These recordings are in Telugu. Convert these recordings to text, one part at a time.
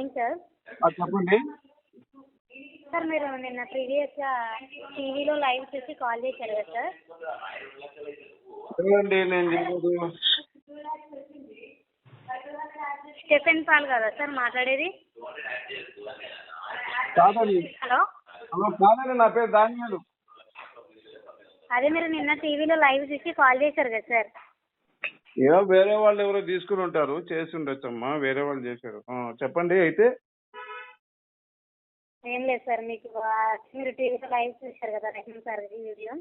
Morning sir. చెప్పండి. సార్ మీరు నిన్న ప్రీవియస్గా టీవీలో లైవ్ చూసి కాల్ చేశారు కదా సార్. నేను స్టెఫెన్ పాల్ కదా సార్ మాట్లాడేది? కాదండి. హలో. హలో కాదండి నా పేరు దానియాలు అదే మీరు నిన్న టీవీలో లైవ్ చూసి కాల్ చేశారు కదా సార్. ఏమో వేరే వాళ్ళు ఎవరో తీసుకుని ఉంటారు చేసి ఉండొచ్చమ్మా వేరే వాళ్ళు చేశారు. ఆ, చెప్పండి అయితే. ఏం లేదు సార్ మీకు ఆ- మీరు టీవీలో లైవ్ చూశారు కదా రెహమాన్ సార్ వీడియో.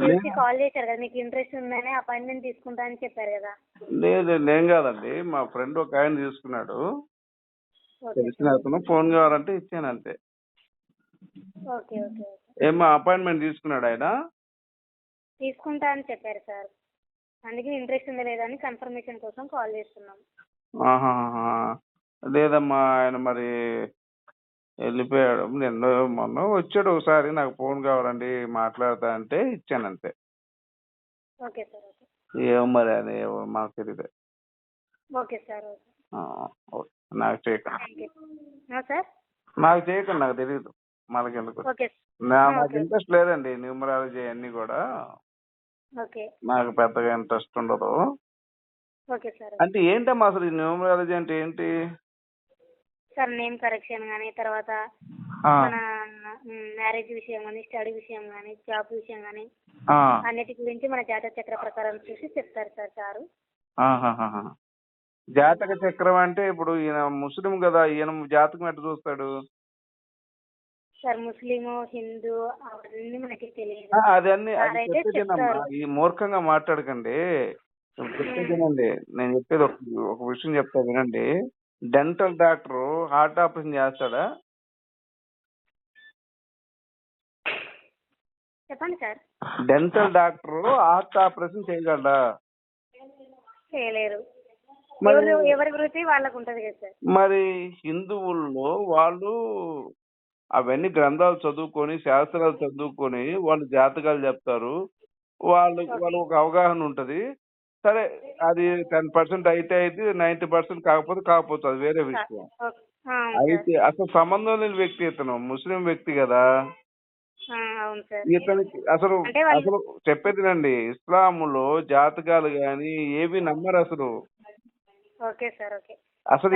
చూసి కాల్ చేశారు కదా మీకు ఇంట్రెస్ట్ ఉందని అపాయింట్మెంట్ తీసుకుంటా అని చెప్పారు కదా. లేదు నేను కాదండి మా ఫ్రెండ్ ఒక ఆయన తీసుకున్నాడు. ఓకే తెలిసిన అతను ఫోన్ కావాలంటే ఇచ్చాను అంతే. Okay okay okay. ఏమో అపాయింట్మెంట్ తీసుకున్నాడు ఆయన. తీసుకుంటా అని చెప్పారు సార్. అందుకే ఇంట్రెస్ట్ ఉందా లేదా అని కన్ఫర్మేషన్ కోసం కాల్ చేస్తున్నాం. లేదమ్మా ఆయన మరి వెళ్ళిపోయాడు. నిన్న మొన్న వచ్చాడు ఒకసారి నాకు ఫోన్ కావాలండి మాట్లాడతా అంటే ఇచ్చాను అంతే. Okay sir okay. ఏమో మరి అది ఏమో మాకు తెలియదు ఓకే సార్ ఓకే. నాకు చేయకండి. Thank you. సార్? నాకు చేయకండి నాకు తెలియదు మనకెందుకు ఓకే. నా-. నాకు ఇంట్రెస్ట్ లేదండి న్యూమరాలజీ అన్ని కూడా. నాకు పెద్దగా ఇంట్రెస్ట్ ఉండదు. ఓకే సార్ అంటే ఏంటమ్మా అసలు ఈ న్యూమరాలజీ అంటే ఏంటి? సార్ నేమ్ కరెక్షన్ కానీ తర్వాత మన మ్యారేజ్ విషయం కానీ స్టడీ విషయం కానీ జాబ్ విషయం కానీ అన్నిటి గురించి మన జాతక చక్ర ప్రకారం చూసి చెప్తారు సార్ సారు. జాతక చక్రం అంటే ఇప్పుడు ఈయన ముస్లిం కదా ఈయన జాతకం ఎట్లా చూస్తాడు? సార్ ముస్లిము హిందూ అవన్నీ మనకి తెలియదు. ఆ, అది సారైతే చెప్తారు. ఈ మూర్ఖంగా మాట్లాడకండి. చెప్పేది వినండి. నేను చెప్పేది ఒక ఒక విషయం చెప్తా వినండి. డెంటల్ డాక్టర్ హార్ట్ ఆపరేషన్ చేస్తాడా? చెప్పండి sir. Dental doctor heart operation చేయగలడా? చేయలేరు. మరి- ఎవరు ఎవరి వృత్తి వాళ్ళకు ఉంటది కదా సార్. మరి హిందువుల్లో వాళ్ళు అవన్నీ గ్రంథాలు చదువుకొని శాస్త్రాలు చదువుకొని వాళ్ళు జాతకాలు చెప్తారు. వాళ్ళు వాళ్ళు ఒక అవగాహన ఉంటది. సరే అది టెన్ పర్సెంట్ అయితే అయితే నైన్టీ పర్సెంట్ కాకపోతే కాకపోతే అది వేరే విషయం. అయితే అసలు సంబంధం లేని వ్యక్తి ఇతను ముస్లిం వ్యక్తి కదా. ఇతనికి అసలు అసలు చెప్పేదినండి ఇస్లాములో జాతకాలు గాని ఏవి నమ్మరు అసలు. Okay sir okay. అసలు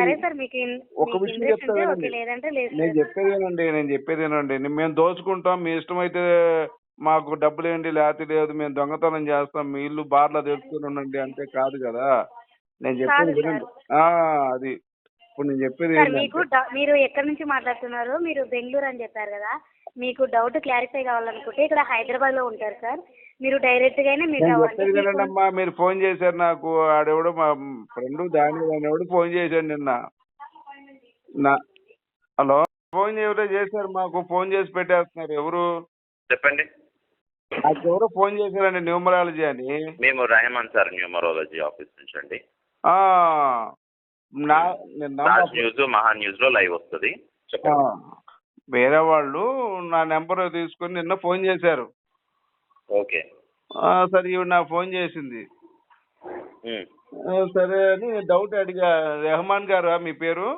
ఒక విషయం ఇంట్రెస్ట్ చెప్తా ఉంటే వినండి. ఓకే లేదంటే లేదు నేను చెప్పేదేనండి నేను చెప్పేదేనండి మేము దోచుకుంటాం మీ ఇష్టమైతే మాకు డబ్బులు ఏంటి లేకపోతే లేదు మేము దొంగతనం చేస్తాం మీ ఇల్లు బార్లా తెలుసుకుని ఉండండి అంటే కాదు కదా. నేను చెప్పేది అది. ఇప్పుడు నేను చెప్పేది మీకు మీరు ఎక్కడి నుంచి మాట్లాడుతున్నారు? మీరు బెంగళూరు అని చెప్పారు కదా. మీకు డౌట్ క్లారిఫై కావాలనుకుంటే ఇక్కడ హైదరాబాద్లో ఉంటారు సార్. మీరు డైరెక్ట్ గానే అమ్మా మీరు ఫోన్ చేశారు నాకు. ఆడెవడో మా ఫ్రెండ్ దాని ఎవడు ఫోన్ చేశాడు నిన్న. నా హలో? ఫోన్ ఎవరో చేశారు మాకు ఫోన్ చేసి పెట్టేస్తున్నారు. ఎవరు? చెప్పండి. నాకు ఎవరో ఫోన్ చేశారండి న్యూమరాలజీ అని. మేము రహమాన్ సార్ న్యూమరాలజీ ఆఫీస్ నుంచి అండి. ఆ నా న్యూస్ మహా న్యూస్లో లైవ్ వస్తుంది. వేరే వాళ్ళు నా నెంబర్ తీసుకొని నిన్న ఫోన్ చేశారు. ఓకే. సరే ఈవిడ నాకు ఫోన్ చేసింది. సరే అని డౌట్ అడిగా. రెహమాన్ గారా మీ పేరు?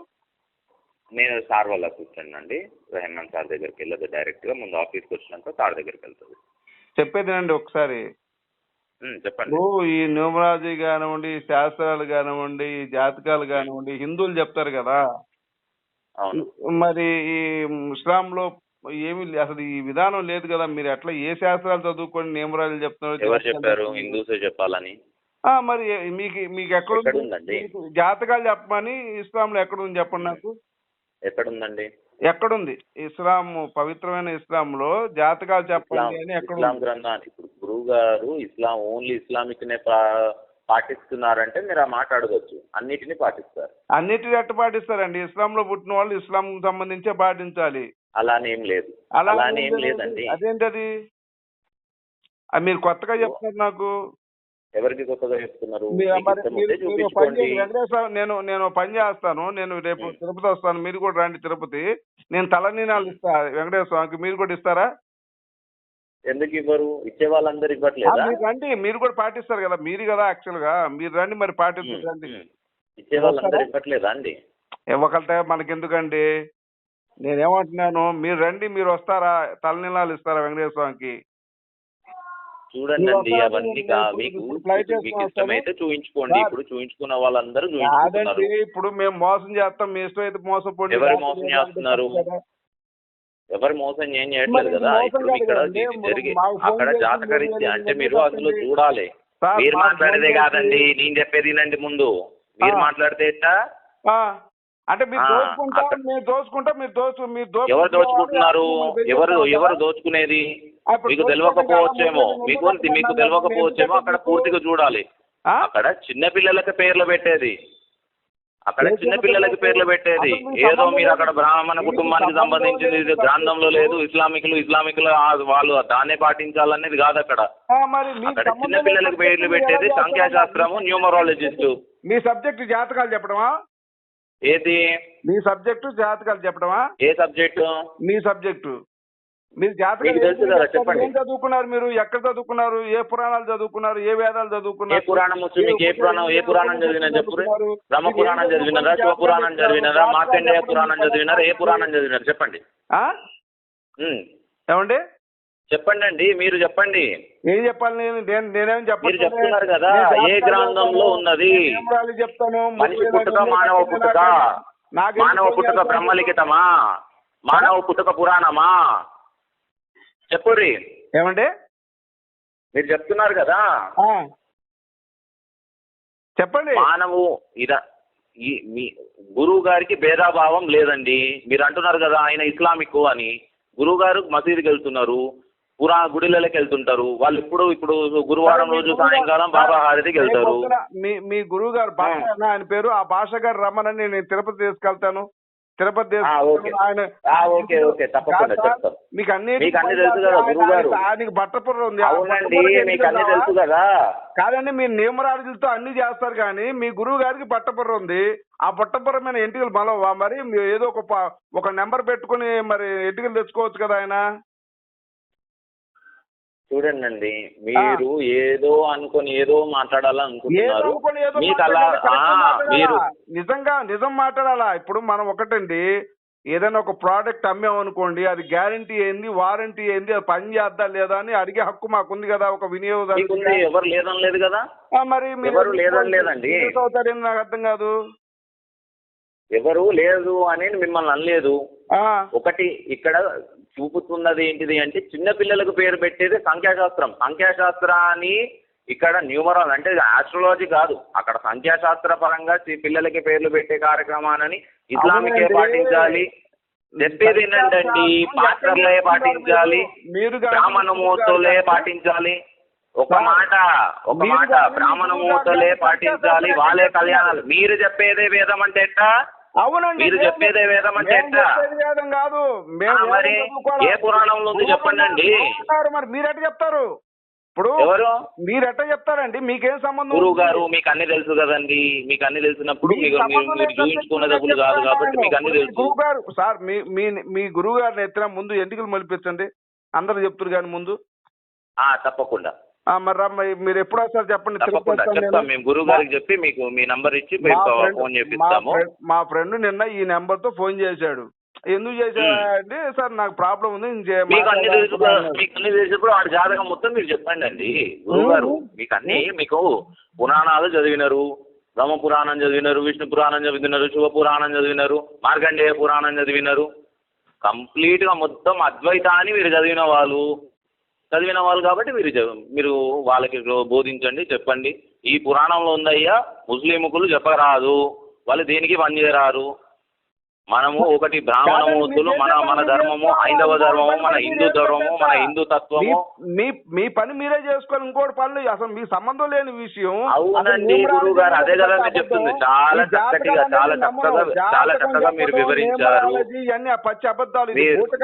నేను సార్ వాళ్ళ కూర్చోండి అండి. రెహమాన్ సార్ దగ్గరికి వెళ్ళదు డైరెక్ట్గా ముందు ఆఫీస్కి వచ్చినాక సార్ దగ్గరికి వెళ్తుంది. చెప్పేదినండి ఒకసారి. చెప్పండి. ఈ న్యూమరాలజీ కానివ్వండి ఈ శాస్త్రాలు కానివ్వండి జాతకాలు కానివ్వండి హిందువులు చెప్తారు కదా. అవును. మరి ఈ ఇస్లాంలో ఏమి లే- అసలు ఈ విధానం లేదు కదా. మీరు ఎట్లా ఏ శాస్త్రాలు చదువుకొని న్యూమరాలజీ చెప్తున్నారు ఎవరు జాతకాలు చెప్పారు? హిందూసే చెప్పాలని? మరి మీకు మీకు ఎక్కడ ఎక్కడ ఉందండి? మీకు జాతకాలు చెప్పమని ఇస్లాంలో ఎక్కడ ఉంది చెప్పండి నాకు. ఎక్కడుందండి? ఎక్కడుంది? ఇస్లాం పవిత్రమైన ఇస్లాంలో జాతకాలు ఇస్లాం చెప్పండి అని ఎక్కడ ఇస్లాం గ్రంథాన్ని. ఇప్పుడు గురువు గారు ఇస్లాం ఓన్లీ ఇస్లామిక్ నే పాటిస్తున్నారంటే మీరు ఆ మాట అడగొచ్చు. అన్నిటిని పాటిస్తారు. అన్నిటిని ఎట్ట పాటిస్తారండి? ఇస్లాంలో పుట్టిన వాళ్ళు ఇస్లాం సంబంధించే పాటించాలి. అలానే ఏం లేదు. అలా అలానే? లేదండి. అదేంటది? అది మీరు కొత్తగా చెప్తున్నారు నాకు. ఎవరికి కొత్తగా చెప్తున్నారు? నేను నేను పని చేస్తాను. నేను రేపు. తిరుపతి వస్తాను. మీరు కూడా రండి తిరుపతి. నేను తలనీనాలు ఇస్తా వెంకటేశ్వర స్వామికి. మీరు కూడా ఇస్తారా? ఎందుకు ఇవ్వరు? ఇచ్చే వాళ్ళందరూ ఇవ్వట్లేదా? మీరు రండి. మీరు కూడా పాటిస్తారు కదా. మీరు కదా యాక్చువల్గా. మీరు రండి మరి పాటించండి రండి. ఇచ్చే వాళ్ళందరూ? ఇవ్వట్లేదా అండి? ఒకరితే మనకెందుకండి? నేనేమంటున్నాను మీరు రండి మీరు వస్తారా? తలనీలాలు ఇస్తారా వెంకటేశ్వర స్వామికి చూడండి అవన్నీ మీకు ఇష్టమైతే సార్. ఇప్పుడు చూయించుకున్న వాళ్ళందరూ చూయించుకుంటున్నారు. కాదండి ఇప్పుడు మేము మోసం చేస్తాం మీ ఇష్టం అయితే మోసపోండి ఎవరు మోసం చేస్తున్నారు? ఎవరు మోసం ఏం చేయట్లేదు కదా? ఇప్పుడు ఇక్కడ జరిగి అక్కడ జాతకరీత్యా అంటే మీరు చెప్పండి. చూడాలి. మీరు మాట్లాడేదే కాదండి నేను చెప్పేది వినండి ముందు. మీరు. మాట్లాడితే ఎట్టా ఆ, అంటే మీరు దోచుకుంటా మీరు దోచుకుంటా మీరు దోచు మీరు ఎవరు దోచుకుంటున్నారు ఎవరు ఎవరు దోచుకునేది మీకు తెలియకపోవచ్చేమో మీకు మీకు తెలియకపోవచ్చేమో అక్కడ పూర్తిగా చూడాలి? అక్కడ చిన్న పిల్లలకి పేర్లు పెట్టేది అక్కడ చిన్న పిల్లలకి? పేర్లు పెట్టేది ఏదో మీరు అక్కడ. బ్రాహ్మణ కుటుంబానికి సంబంధం సంబంధించింది. ఇది గ్రంథంలో లేదు ఇస్లామికులు ఇస్లామికులు వాళ్ళు దాన్నే పాటించాలనేది కాదు అక్కడ అక్కడ చిన్న పిల్లలకి పేర్లు పెట్టేది సంఖ్యాశాస్త్రము? న్యూమరాలజిస్ట్ మీ సబ్జెక్ట్ జాతకాలు చెప్పడమా ఏది? మీ సబ్జెక్టు జాతకాలు చెప్పడమా ఏ సబ్జెక్టు? మీ సబ్జెక్టు. మీరు జాతకాలు మీకు తెలుసు ఏం కదా, చెప్తారు? చెప్పండి. ఏం చదువుకున్నారు మీరు? ఎక్కడ చదువుకున్నారు? ఏ పురాణాలు చదువుకున్నారు? ఏ వేదాలు ఏ చదువుకున్నారు పురాణం వచ్చు మీకు ఏ పురాణం ఏ పురాణం చదివినా చెప్పు బ్రహ్మ పురాణం చదివినారా? శివ పురాణం చదివినారా? మార్కండేయ పురాణం చదివినారా? ఏ పురాణం చదివినారు? చెప్పండి. ఆ? ఉమ్. ఏమండి? చెప్పండి అండి మీరు చెప్పండి. ఏం చెప్పాలి నేను? నేను నేనేం చెప్పాలి మీరు చెప్తున్నారు కదా, ఏ గ్రంథంలో ఉన్నది? చెప్తాను? మనిషి పుట్టుక మానవ పుట్టుక. నాకేం మానవ పుట్టుక? బ్రహ్మలిఖితమా? మానవ పుట్టుక పురాణమా? చెప్పుర్రి. ఏమండి? మీరు చెప్తున్నారు కదా. ఆ. చెప్పండి. మానవు ఇద ఈ మీ గురువు గారికి భేదాభావం లేదండి. మీరు అంటున్నారు కదా ఆయన ఇస్లామిక్ అని. గురువు గారు మసీదుకి వెళ్తున్నారు. పురా గుడిలకి వెళ్తుంటారు. వాళ్ళు ఇప్పుడు ఇప్పుడు గురువారం రోజు సాయంకాలం బాబా హారతికి వెళ్తారు. మీ మీ గురువు గారు భాష ఆయన పేరు ఆ భాష గారు రమ్మనని నేను తిరుపతి తీసుకెళ్తాను. తిరుపతి ఓకే. ఆయన ఓకే ఓకే తప్పకుండా కాదు సార్, చెప్తాం. మీకు అన్ని మీకు అన్ని తెలుసు కదా, గురువు గారు. ఆయనకి బట్టపుర్ర ఉంది అవునండి మీకు అన్ని? తెలుసు కదా. కాదండి మీరు నియమరాజులతో అన్ని చేస్తారు కానీ మీ గురువు గారికి పట్టపుర్ర ఉంది. ఆ పట్టపుర్ర మీద ఎంటికలు మలవా మరి? మీరు ఏదో ఒక ఒక నెంబర్ పెట్టుకుని మరి ఎంటికలు తెచ్చుకోవచ్చు కదా ఆయన. చూడండి అండి మీరు ఏదో అనుకొని ఏదో మాట్లాడాలనుకుంటున్నారు. మీకు అలా? మీరు నిజంగా నిజం మాట్లాడాలా? ఇప్పుడు మనం ఒకటండి ఏదైనా ఒక ప్రోడక్ట్ అమ్మామనుకోండి అది గ్యారంటీ ఏంది వారంటీ ఏంది అది పని చేద్దా లేదా అని అడిగే హక్కు మాకుంది కదా ఒక వినియోగదారు ఎవరు లేదని లేదు కదా? మరి మీరు ఎవరు లేదని లేదండి. అవుతారని నాకు అర్థం కాదు. ఎవరు లేదు అని మిమ్మల్ని అనలేదు. ఒకటి ఇక్కడ చూపుతున్నది ఏంటిది అంటే చిన్న పిల్లలకు పేరు పెట్టేది సంఖ్యాశాస్త్రం. సంఖ్యాశాస్త్రాన్ని ఇక్కడ న్యూమరాల్ అంటే ఆస్ట్రాలజీ కాదు. అక్కడ సంఖ్యాశాస్త్ర పరంగా పిల్లలకి పేర్లు పెట్టే కార్యక్రమాన్ని ఇస్లామికే. పాటించాలి. చెప్పేది ఏంటంటే పాస్టర్లే పాటించాలి. బ్రాహ్మణ ముహూర్తులే పాటించాలి. ఒక మాట ఒక మాట బ్రాహ్మణ ముహూర్తులే పాటించాలి. వాళ్ళే కళ్యాణాలు. మీరు చెప్పేదే వేదం అంటే ఎట్టా? అవునండి మీరు చెప్పేదే వేదం అంటే వేదం కాదు. మేము మరి. ఏ పురాణంలో ఉంది చెప్పండి అండి. మరి మీరు ఎట్ట చెప్తారు? ఇప్పుడు ఎవరు? మీరు ఎట్ట చెప్తారండి? మీకేం సంబంధం గురువు? గారు మీకు అన్ని తెలుసు కదండి. మీకు అన్ని తెలిసినప్పుడు మీరు కాదు కాబట్టి. మీకు అన్ని తెలుసు. గురువు గారు సార్ మీ మీ గురువు గారిని ఎత్తిన ముందు ఎందుకు మలిపించండి అందరు చెప్తారు కానీ ముందు. ఆ తప్పకుండా. మరి రమ్మ, మీరు ఎప్పుడు వస్తారు చెప్పండి తప్పకుండా చెప్తాం. మేము గురువు గారికి చెప్పి మీకు మీ నంబర్ ఇచ్చి మా మీకు ఫ్రెండ్- ఫోన్ చేపిస్తాము. మా ఫ్రెండ్ నిన్న ఈ నెంబర్తో ఫోన్ చేశాడు. ఎందుకు చేశాడు అంటే సార్ నాకు ప్రాబ్లం ఉంది మీకు అన్ని. మీకు తెలిసినప్పుడు వాడి జాతకం మొత్తం మీరు చెప్పండి అండి. గురువు గారు మీకు అన్ని మీకు పురాణాలు చదివినారు. బ్రహ్మ పురాణం చదివినారు విష్ణు పురాణం చదివినారు శివ పురాణం చదివినారు మార్కండేయ పురాణం చదివినారు. కంప్లీట్గా మొత్తం అద్వైతాన్ని మీరు చదివిన వాళ్ళు. చదివిన వాళ్ళు కాబట్టి మీరు మీరు వాళ్ళకి బోధించండి చెప్పండి. ఈ పురాణంలో ఉందయ్యా ముస్లిముకులు చెప్పరాదు. వాళ్ళు దేనికి పనిచేయరారు మనము ఒకటి బ్రాహ్మణ మూర్తులు మన మన ధర్మము హైందవ ధర్మము మన హిందూ ధర్మము మన హిందూ తత్వము. మీ- మీ పని మీరే చేసుకోవాలి. ఇంకోటి పనులు అసలు మీ సంబంధం లేని విషయం. అవునండి గురువు గారు అదే కదా మీరు చెప్తుంది. చాలా చక్కటిగా చాలా చక్కగా. చాలా చక్కగా మీరు వివరించారు. పచ్చి అబద్ధాలు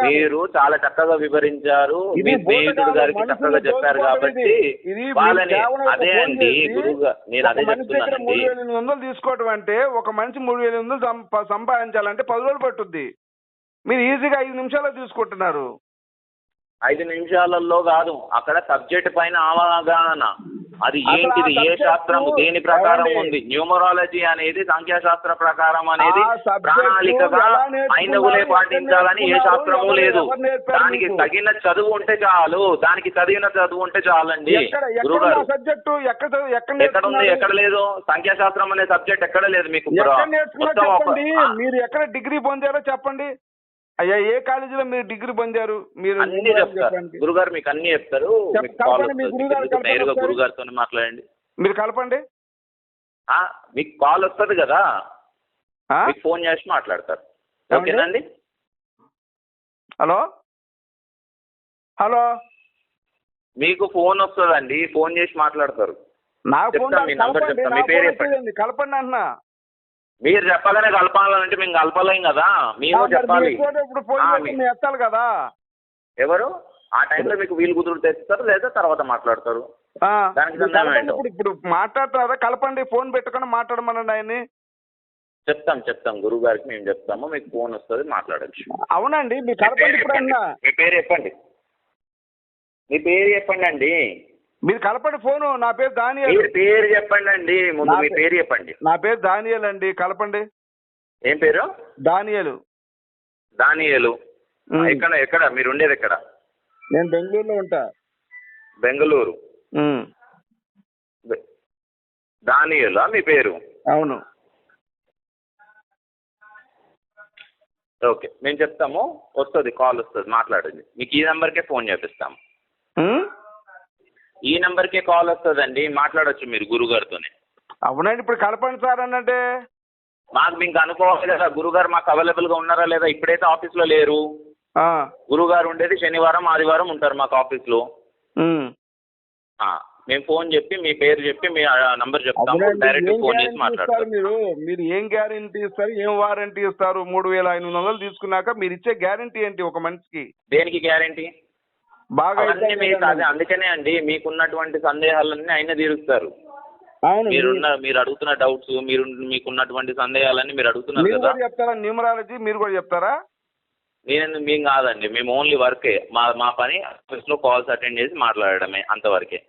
మీరు చాలా చక్కగా వివరించారు. మీ స్నేహితుడు గారికి చక్కగా చెప్పారు కాబట్టి వాళ్ళని అదే అండి చేసి గురువు గారు నేను అదే చెప్తున్నానండి. మూడు వేల ఎనిమిది వందలు తీసుకోవడం అంటే ఒక మనిషి మూడు వేల ఎనిమిది వందలు సంప- సంపాదించాలంటే పది రోజులు పట్టుద్ది. మీరు ఈజీగా ఐదు నిమిషాల్లో తీసుకుంటున్నారు. ఐదు నిమిషాలలో కాదు అక్కడ సబ్జెక్ట్ పైన అవగాహన. అది ఏంటిది? ఏ శాస్త్రం దేని ప్రకారం? ఉంది? న్యూమరాలజీ అనేది సంఖ్యాశాస్త్ర ప్రకారం అనేది ప్రణాళికగా? హైందవులే పాటించాలని ఏ? శాస్త్రము లేదు. దానికి? తగిన చదువు ఉంటే చాలు. దానికి చదివిన చదువు ఉంటే చాలండి. గురుగారు సబ్జెక్టు? ఎక్కడ ఉంది? ఎక్కడ లేదు? సంఖ్యాశాస్త్రం అనే సబ్జెక్ట్ ఎక్కడ లేదు మీకు మొత్తం మీరు ఎక్కడ డిగ్రీ పొందారో చెప్పండి. అయ్యా ఏ కాలేజీలో మీరు డిగ్రీ పొందారు? మీరు అన్ని చెప్తారు. గురుగారు మీకు అన్ని చెప్తారు. నేరుగా. గురుగారితో మాట్లాడండి. మీరు కలపండి. మీకు కాల్ వస్తుంది కదా? మీకు ఫోన్ చేసి మాట్లాడతారు? ఓకేనండి హలో? హలో? మీకు ఫోన్ వస్తుందండి. ఫోన్ చేసి మాట్లాడతారు. నా ఫోన్ చెప్తాను, మీ నంబర్ కలపండి చెప్తాను. నా మీ పేరు ఫోన్ చెప్పండి. వచ్చేదండి కలపండి అంటున్నా. మీరు చెప్పగానే కలపాలంటే మేము కలపలేం కదా. మరి చెప్పాలి. ఎత్తాలి కదా. ఎవరు? ఆ టైంలో మీకు వీలు కుదురు తెస్తారు లేదా తర్వాత మాట్లాడతారు? దానికి? ఇప్పుడు ఇప్పుడు మాట్లాడతారా? కలపండి ఫోన్ పెట్టుకొని మాట్లాడమనండి ఆయన్ని. చెప్తాం చెప్తాం. గురువు గారికి మేము చెప్తాము మీకు ఫోన్ వస్తుంది మాట్లాడచ్చు. అవునండి మీ పేరు చెప్పండి. మీ పేరు చెప్పండి అండి. మీరు కలపండి ఫోను. నా పేరు దానియల్ పేరు చెప్పండి అండి ముందు మీ పేరు చెప్పండి. నా పేరు దానియల్ అండి. కలపండి. ఏం పేరు? దానియలు దానియేలు. ఎక్కడ ఎక్కడ? మీరు ఉండేది ఎక్కడ? నేను బెంగళూరులో ఉంటా. బెంగళూరు. దానియేలా మీ పేరు? అవును. ఓకే. మేము చెప్తాము. వస్తుంది కాల్ వస్తుంది. మాట్లాడండి. మీకు ఈ నెంబర్కే ఫోన్ చేపిస్తాము? ఈ నెంబర్కే కాల్ వస్తుందండి. మాట్లాడొచ్చు మీరు గురుగారితోనే. అవునండి ఇప్పుడు కలపండి సార్ అనంటే మాకు మీకు అనుకోవాలి కదా. గురుగారు మాకు అవైలబుల్గా ఉన్నారా లేదా? ఇప్పుడైతే ఆఫీస్లో లేరు. ఆ, గురుగారు ఉండేది శనివారం ఆదివారం ఉంటారు మాకు ఆఫీస్లో. ఉమ్. ఆ, మేము ఫోన్ చెప్పి మీ పేరు చెప్పి మీ నంబర్ చెప్తాము. అవునండి డైరెక్ట్ ఏం ఫోన్ చేసి ఇస్తారు మాట్లాడతారు. మీరు? మీరు ఏం గ్యారెంటీ ఇస్తారు? ఏం వారంటీ ఇస్తారు? మూడు వేల ఐదు వందలు తీసుకున్నాక మీరు ఇచ్చే గ్యారెంటీ ఏంటి ఒక మనిషికి? దేనికి గ్యారంటీ బాగా అవన్నీ మీకు. అదే అందుకనే అండి మీకున్నటువంటి సందేహాలన్నీ ఆయన తీరుస్తారు. అవును మీరున్న మీరు అడుగుతున్న డౌట్స్ మీరు మీకున్నటువంటి సందేహాలన్నీ మీరు అడుగుతున్నారు మీరు కదా. కూడా చెప్తారా? న్యూమరాలజీ మీరు కూడా చెప్తారా? నేను మేము కాదండి మేము ఓన్లీ వర్కే. మా మా పని ఆఫీస్లో కాల్స్ అటెండ్ చేసి మాట్లాడడమే అంతవరకే.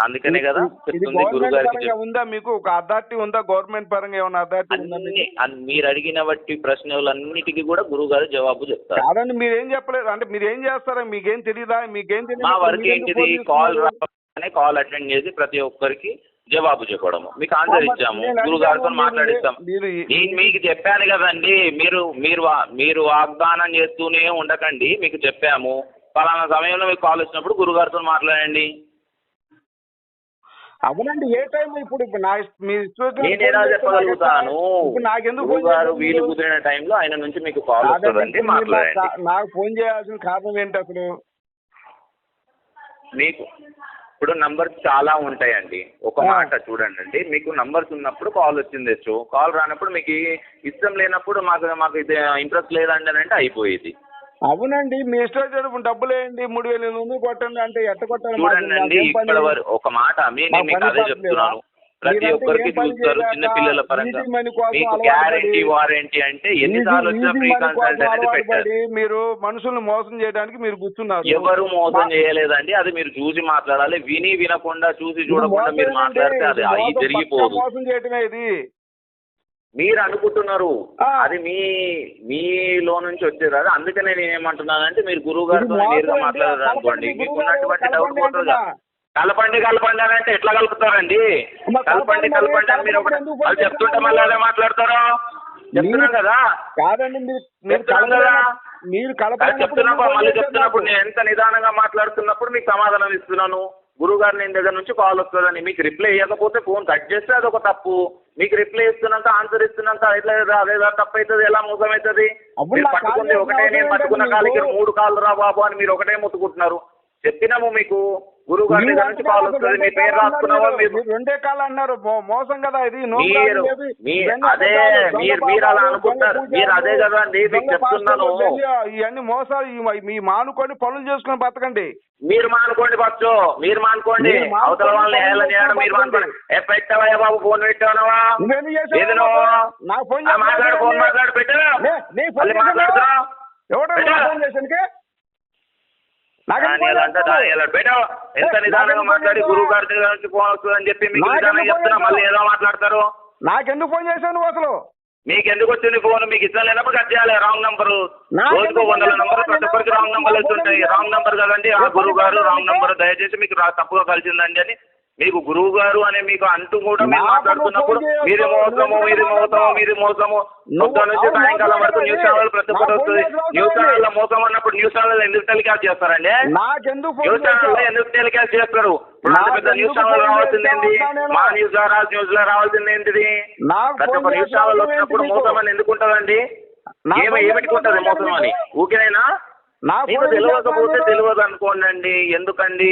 అందుకనే కదా చెప్తుంది పరంగా చెప్- ఉందా మీకు? ఒక అథారిటీ ఉందా? గవర్నమెంట్ పరంగా ఏమైనా అథారిటీ ఉందా మీరు అడిగిన బట్టి ప్రశ్నలన్నిటికీ కూడా గురుగారు జవాబు చెప్తారు. కాదండి మీరు ఏం చెప్పలేదు అంటే మీరు ఏం చేస్తారా మీకేం తెలియదా మీకేం తెలియదు మా వర్క్ ఏంటిది? కాల్ రాగానే కాల్ అటెండ్ చేసి ప్రతి ఒక్కరికి జవాబు చెప్పడము. మీకు ఆన్సర్ ఇచ్చాము. గురుగారితో మాట్లాడిస్తాం మీరు నేను మీకు చెప్పాను కదండి మీరు మీరు మీరు వాగ్దానం చేస్తూనే ఉండకండి. మీకు చెప్పాము. పలానా సమయంలో మీకు కాల్ వచ్చినప్పుడు గురుగారితో మాట్లాడండి. అవునండి ఏ టైం ఇప్పుడు నా మీ నేను ఎలా చెప్పగలుగుతాను? నాకెందుకు వీలు? కుదిరిన టైంలో ఆయన నుంచి మీకు కాల్ వస్తుందండి నాకు మాట్లాడండి. కా- నాకు ఫోన్ చేయాల్సిన కారణం ఏంటి అసలు? మీకు ఇప్పుడు నంబర్స్ చాలా ఉంటాయండి. ఒక. మాట చూడండి అండి మీకు నంబర్స్ ఉన్నప్పుడు కాల్ వచ్చింది వచ్చు కాల్ రానప్పుడు మీకు ఇష్టం లేనప్పుడు మాకు మాకు ఇది ఇంట్రెస్ట్ లేదండి అని అంటే అయిపోయేది. అవునండి మీ ఇష్టం వచ్చినప్పుడు డబ్బులు వేయండి మూడు వేలు ఎనిమిది వందలు కొట్టండి అంటే ఎట్ట కొట్టాలి? చూడండి అండి? ఇక్కడ ఒక మాట మీ మా నేను మీకు అదే చెప్తున్నాను? ప్రతి ఒక్కరికి చూస్తారు చిన్న పిల్లల పరంగా. మీకు గ్యారంటీ వారంటీ అంటే ఎన్నిసార్లు వచ్చినా ఫ్రీ కన్సల్ట్ అనేది పెట్టారు. మీరు మనుషుల్ని మోసం చేయడానికి మీరు కూర్చున్నారు. ఎవరు మోసం చేయలేదండి అది మీరు చూసి మాట్లాడాలి. విని వినకుండా చూసి చూడకుండా మీరు? మాట్లాడితే అది అది మోసం, జరిగిపోదు. మోసం చేయటమే ఇది. మీరు అనుకుంటున్నారు. అది మీ మీలో నుంచి వచ్చేది అది అందుకనే నేను ఏమంటున్నానంటే మీరు గురువు గారితో నేరుగా. మాట్లాడారు అనుకోండి. మీకు ఉన్నటువంటి డౌట్ పోతుందా. కలపండి కలపండి అని అంటే ఎట్లా కలుపుతారండి? కలపండి కలపండి అని మీరు ఒకటి వాళ్ళు చెప్తుంటే? మళ్ళీ అదే మాట్లాడతారు? చెప్తున్నాం మీరు- కదా? కాదండి చెప్తున్నాం కదా? మీరు చెప్తున్నప్పుడు మళ్ళీ చెప్తున్నప్పుడు నేను ఎంత నిదానంగా మాట్లాడుతున్నప్పుడు మీకు సమాధానం ఇస్తున్నాను? గురుగారు నేను దగ్గర నుంచి కాల్ వస్తుందని. మీకు రిప్లై ఇవ్వకపోతే ఫోన్ కట్ చేస్తే అదొక తప్పు. మీకు రిప్లై ఇస్తున్నాక ఆన్సర్ ఇస్తున్నాక ఎట్లా అదేదా తప్పు అవుతుంది ఎలా మోసం అవుతుంది మీరు పట్టుకుంది ఒకటే నేను పట్టుకున్న కాలికి? మూడు కాళ్ళు రా బాబు అని మీరు ఒకటే ముత్తుకుంటున్నారు. చెప్పినాము మీకు. గురువు గారి నుంచి కాల్ వస్తుంది. మీ పేరు రాసుకున్నావా? మీరు రెండే కాళ్ళు అన్నారు. మోసం కదా ఇది. మీరు అదే మీరు మీరు అలా అనుకుంటారు మీరు అదే మీకు దొంగ చెప్తున్నాను. ఇవన్నీ మోసాలు. మీ మానుకొని పనులు చేసుకొని బతకండి. మీరు మానుకోండి బచ్చు మీరు మానుకోండి. అవతల వాళ్ళని చేయడం మీరు మానుకోండి. ఏ పెట్టావా బాబు ఫోన్ పెట్టావా? మాట్లాడు ఫోన్ మాట్లాడు పెట్టు? మాట్లాడుతున్నావు? ఎవడో. ఫోన్ చేశానికి నాకు ఎందుకు దానియాలు అంటే ఫోన్ దానియాలు బయట ఎంత నిదానంగా మాట్లాడి గురువు గారి దగ్గర ఫోన్ వస్తుందని చెప్పి మీకు చెప్తున్నా మళ్ళీ? ఏదో మాట్లాడతారు? నాకెందుకు ఫోన్ చేశావు నువ్వు అసలు? మీకు ఎందుకు వచ్చింది ఫోన్ మీకు ఇష్టం లేనప్పుడు కట్ చేయాలి రాంగ్ నంబర్ రోజుకు వందల నంబర్? ప్రతి ఒక్కరికి రాంగ్ నంబర్లు వెళ్తుంటాయి రాంగ్ నంబర్ కదండి ఆ గురువు గారు రాంగ్? నంబర్ దయచేసి మీకు తప్పుగా కలిసిందండి అని మీకు గురువు గారు అనే మీకు అంటూ కూడా మీరు మాట్లాడుతున్నప్పుడు మీరు. మోసము ఎందుకు మోసము? మీరు మోసము నువ్వు పొద్దున్న నుంచి సాయంకాలం వరకు. న్యూస్ ఛానల్ ప్రతి ఒక్కటి వస్తుంది న్యూస్ ఛానల్లో మోసం అన్నప్పుడు న్యూస్ ఛానల్ ఎందుకు టెలికాస్ట్ చేస్తారండి న్యూస్ ఛానల్? ఎందుకు టెలికాస్ట్ చేస్తారు పెద్ద న్యూస్ ఛానల్ రావాల్సింది ఏంటి? మా న్యూస్ ద్వారా న్యూస్లో రావాల్సింది ఏంటిది నాకు ప్రతి ఒక్క న్యూస్ ఛానల్ వచ్చినప్పుడు? మోసం అని ఎందుకు ఉంటుందండి ఏమి ఏమిటికుంటది మోసం అని? ఊకేనైనా తెలియకపోతే తెలియదు అనుకోండి ఎందుకండి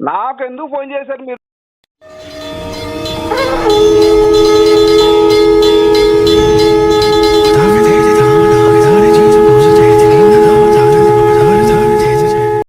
నాకు ఎందుకు ఫోన్ చేశారు మీరు?